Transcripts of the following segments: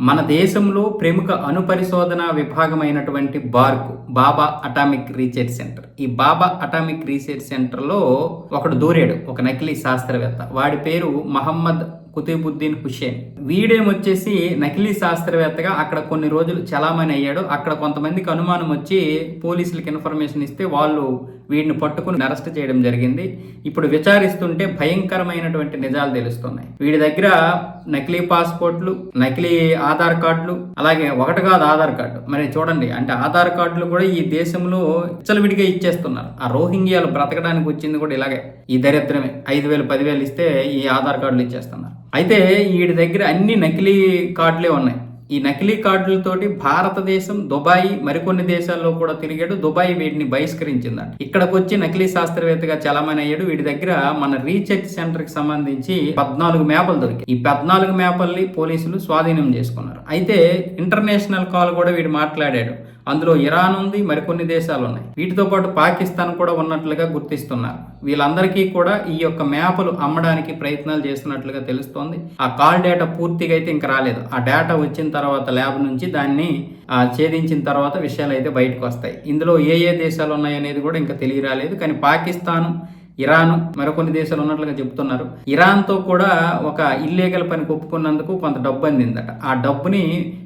మన దేశంలో ప్రముఖ అణుపరిశోధన విభాగమైనటువంటి BARC Bhabha atomic research centre. ఈ బాబా అటామిక్ రీసెర్చ్ సెంటర్లో ఒకడు దూరాడు ఒక నకిలీ శాస్త్రవేత్త. వాడి పేరు మహమ్మద్ కుతుబుద్దీన్ హుషేన్ వీడేమొచ్చేసి నకిలీ శాస్త్రవేత్తగా అక్కడ కొన్ని రోజులు చలామణి అయ్యాడు. అక్కడ కొంతమందికి అనుమానం వచ్చి పోలీసులకు ఇన్ఫర్మేషన్ ఇస్తే వాళ్ళు వీడిని పట్టుకుని అరెస్ట్ చేయడం జరిగింది. ఇప్పుడు విచారిస్తుంటే భయంకరమైనటువంటి నిజాలు తెలుస్తున్నాయి. వీడి దగ్గర నకిలీ పాస్పోర్ట్లు నకిలీ ఆధార్ కార్డులు అలాగే ఒకటి కాదు ఆధార్ కార్డు. మరి చూడండి అంటే ఆధార్ కార్డులు కూడా ఈ దేశంలో విడిగా ఇచ్చేస్తున్నారు. ఆ రోహింగ్యాలు బ్రతకడానికి వచ్చింది కూడా ఇలాగే. ఈ దరిద్రమే. ఐదు వేలు పదివేలు ఇస్తే ఈ ఆధార్ కార్డులు ఇచ్చేస్తున్నారు. అయితే వీడి దగ్గర అన్ని నకిలీ కార్డులే ఉన్నాయి. ఈ నకిలీ కార్డులతోటి భారతదేశం దుబాయ్ మరికొన్ని దేశాల్లో కూడా తిరిగాడు. దుబాయ్ వీటిని బహిష్కరించిందట. ఇక్కడికి వచ్చి నకిలీ శాస్త్రవేత్తగా చలామణి అయ్యాడు. వీడి దగ్గర మన రీసెర్చ్ సెంటర్కి సంబంధించి పద్నాలుగు మేపలు దొరికాయి. ఈ పద్నాలుగు మేపల్ని పోలీసులు స్వాధీనం చేసుకున్నారు. అయితే ఇంటర్నేషనల్ కాల్ కూడా వీడు మాట్లాడాడు. అందులో ఇరాన్ ఉంది మరికొన్ని దేశాలు ఉన్నాయి వీటితో పాటు పాకిస్తాన్ కూడా ఉన్నట్లుగా గుర్తిస్తున్నారు. వీళ్ళందరికీ కూడా ఈ యొక్క మ్యాపులు అమ్మడానికి ప్రయత్నాలు చేస్తున్నట్లుగా తెలుస్తోంది. ఆ కాల్ డేటా పూర్తిగా అయితే ఇంకా రాలేదు. ఆ డేటా వచ్చిన తర్వాత ల్యాబ్ నుంచి దాన్ని ఆ, ఛేదించిన తర్వాత విషయాలు అయితే బయటకు వస్తాయి. ఇందులో ఏ ఏ దేశాలు ఉన్నాయి అనేది కూడా ఇంకా తెలియరాలేదు. కానీ పాకిస్తాన్ ఇరాను మరికొన్ని దేశాలు ఉన్నట్లుగా చెబుతున్నారు. ఇరాన్తో కూడా ఒక ఇల్లీగల్ పని ఒప్పుకున్నందుకు కొంత డబ్బు అందిందట. ఆ డబ్బుని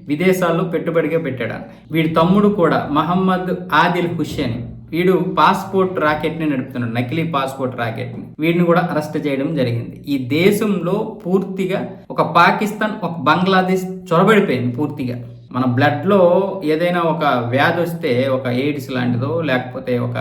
విదేశాల్లో పెట్టుబడిగా పెట్టాడు వీడి తమ్ముడు కూడా మహమ్మద్ ఆదిల్ హుషేన్ వీడు పాస్పోర్ట్ రాకెట్ని నడుపుతున్నాడు. నకిలీ పాస్పోర్ట్ రాకెట్ని. వీడిని కూడా అరెస్ట్ చేయడం జరిగింది. ఈ దేశంలో పూర్తిగా ఒక పాకిస్తాన్ ఒక బంగ్లాదేశ్ చొరబడిపోయింది పూర్తిగా. మన బ్లడ్లో ఏదైనా ఒక వ్యాధి వస్తే ఒక ఎయిడ్స్ లాంటిదో లేకపోతే ఒక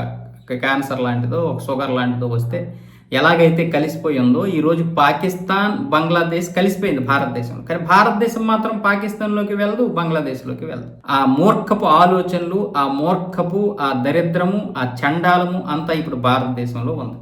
క్యాన్సర్ లాంటిదో ఒక షుగర్ లాంటిదో వస్తే ఎలాగైతే కలిసిపోయిందో ఈరోజు పాకిస్తాన్ బంగ్లాదేశ్ కలిసిపోయింది భారతదేశం. కానీ భారతదేశం మాత్రం పాకిస్తాన్లోకి వెళ్ళదు బంగ్లాదేశ్లోకి వెళ్ళదు. ఆ మూర్ఖపు ఆలోచనలు ఆ మూర్ఖపు ఆ దరిద్రము ఆ చండాలము అంతా ఇప్పుడు భారతదేశంలో ఉంది.